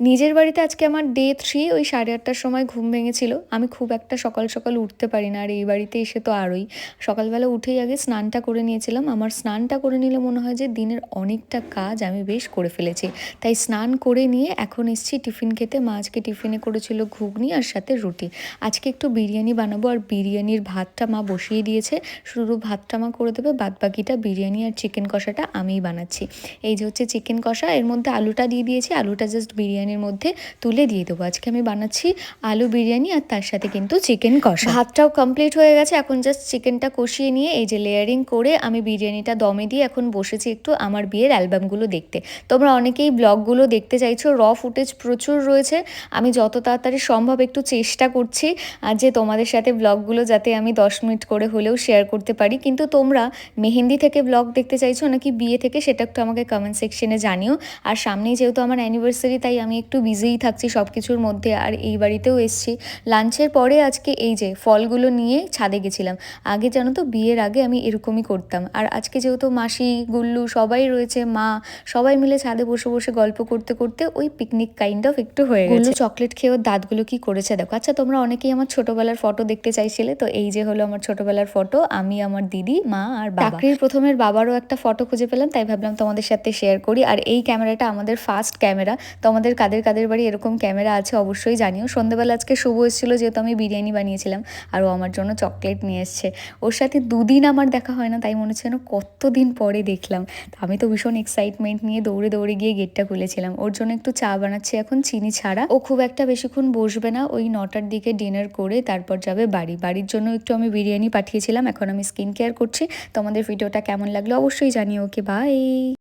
নিজের বাড়িতে আজকে আমার ডে থ্রি ওই সাড়ে আটটার সময় ঘুম ভেঙেছিল। আমি খুব একটা সকাল সকাল উঠতে পারি না, আর এই বাড়িতে এসে তো আরোই। সকালবেলা উঠেই আগে স্নানটা করে নিয়েছিলাম। আমার স্নানটা করে নিলে মনে হয় যে দিনের অনেকটা কাজ আমি বেশ করে ফেলেছি। তাই স্নান করে নিয়ে এখন এসেছি টিফিন খেতে। মা আজকে টিফিনে করেছিল ঘুগনি আর সাথে রুটি। আজকে একটু বিরিয়ানি বানাবো আর বিরিয়ানির ভাতটা মা বসিয়ে দিয়েছে। শুধু ভাতটা মা করে দেবে বাদ বাকিটা বিরিয়ানি আর চিকেন কষাটা আমিই বানাচ্ছি। এই যে হচ্ছে চিকেন কষা, এর মধ্যে আলুটা দিয়ে দিয়েছি। আলুটা জাস্ট বিরিয়ানির মধ্যে তুলে দিয়ে দেবো। আজকে আমি বানাচ্ছি আলু বিরিয়ানি আর তার সাথে কিন্তু চিকেন কষা। ভাতটাও কমপ্লিট হয়ে গেছে। এখন জাস্ট চিকেনটা কষিয়ে নিয়ে এই যে লেয়ারিং করে আমি বিরিয়ানিটা দমে দিয়ে এখন বসেছি একটু আমার বিয়ের অ্যালবামগুলো দেখতে। তোমরা অনেকেই ব্লগগুলো দেখতে চাইছো র ফুটেজ প্রচুর রয়েছে। আমি যত তাড়াতাড়ি সম্ভব একটু চেষ্টা করছি আর যে তোমাদের সাথে ব্লগগুলো যাতে আমি দশ মিনিট করে হলেও শেয়ার করতে পারি। কিন্তু তোমরা মেহেন্দি থেকে ব্লগ দেখতে চাইছো নাকি বিয়ে থেকে সেটা একটু আমাকে কমেন্ট সেকশনে জানিও। আর সামনেই যেহেতু আমার অ্যানিভার্সারি তাই আমি একটু বিজিই থাকছি সব কিছুর মধ্যে আর এই বাড়িতেও এসছি। লাঞ্চের পরে আজকে এই যে ফলগুলো নিয়ে ছাদে গেছিলাম। আগে জানো তো বিয়ের আগে আমি এরকমই করতাম। আর আজকে যেহেতু মাসি গুল্লু সবাই রয়েছে মা সবাই মিলে ছাদে বসে বসে গল্প করতে করতে ওই পিকনিক কাইন্ড অফ একটু হয়ে গেছে। চকলেট খেয়েও দাঁতগুলো কি করেছে দেখো। আচ্ছা তোমরা অনেকেই আমার ছোটবেলার ফটো দেখতে চাইছিলে। তো এই যে হলো আমার ছোটবেলার ফটো আমি আমার দিদি মা আর বাবা। চাকরির প্রথমের বাবারও একটা ফটো খুঁজে পেলাম তাই ভাবলাম তোমাদের সাথে শেয়ার করি। আর এই ক্যামেরাটা আমাদের ফার্স্ট ক্যামেরা তোমাদের কাদের কাদের বাড়ি এরকম ক্যামেরা আছে অবশ্যই জানিও। সন্ধ্যেবেলা আজকে শুভ এসেছিল যেহেতু আমি বিরিয়ানি বানিয়েছিলাম আর ও আমার জন্য চকলেট নিয়ে এসছে। ওর সাথে দুদিন আমার দেখা হয় না, তাই মনে হচ্ছে যেন কতদিন পরে দেখলাম। আমি তো ভীষণ এক্সাইটমেন্ট নিয়ে দৌড়ে দৌড়ে গিয়ে গেটটা খুলেছিলাম। ওর জন্য একটু চা বানাচ্ছি এখন, চিনি ছাড়া। ও খুব একটা বেশিক্ষণ বসবে না, ওই নটার দিকে ডিনার করে তারপর যাবে বাড়ি। বাড়ির জন্য একটু আমি বিরিয়ানি পাঠিয়েছিলাম, এখন আমি স্কিন কেয়ার করছি। তোমাদের ভিডিওটা কেমন লাগল অবশ্যই জানিও ওকে বাই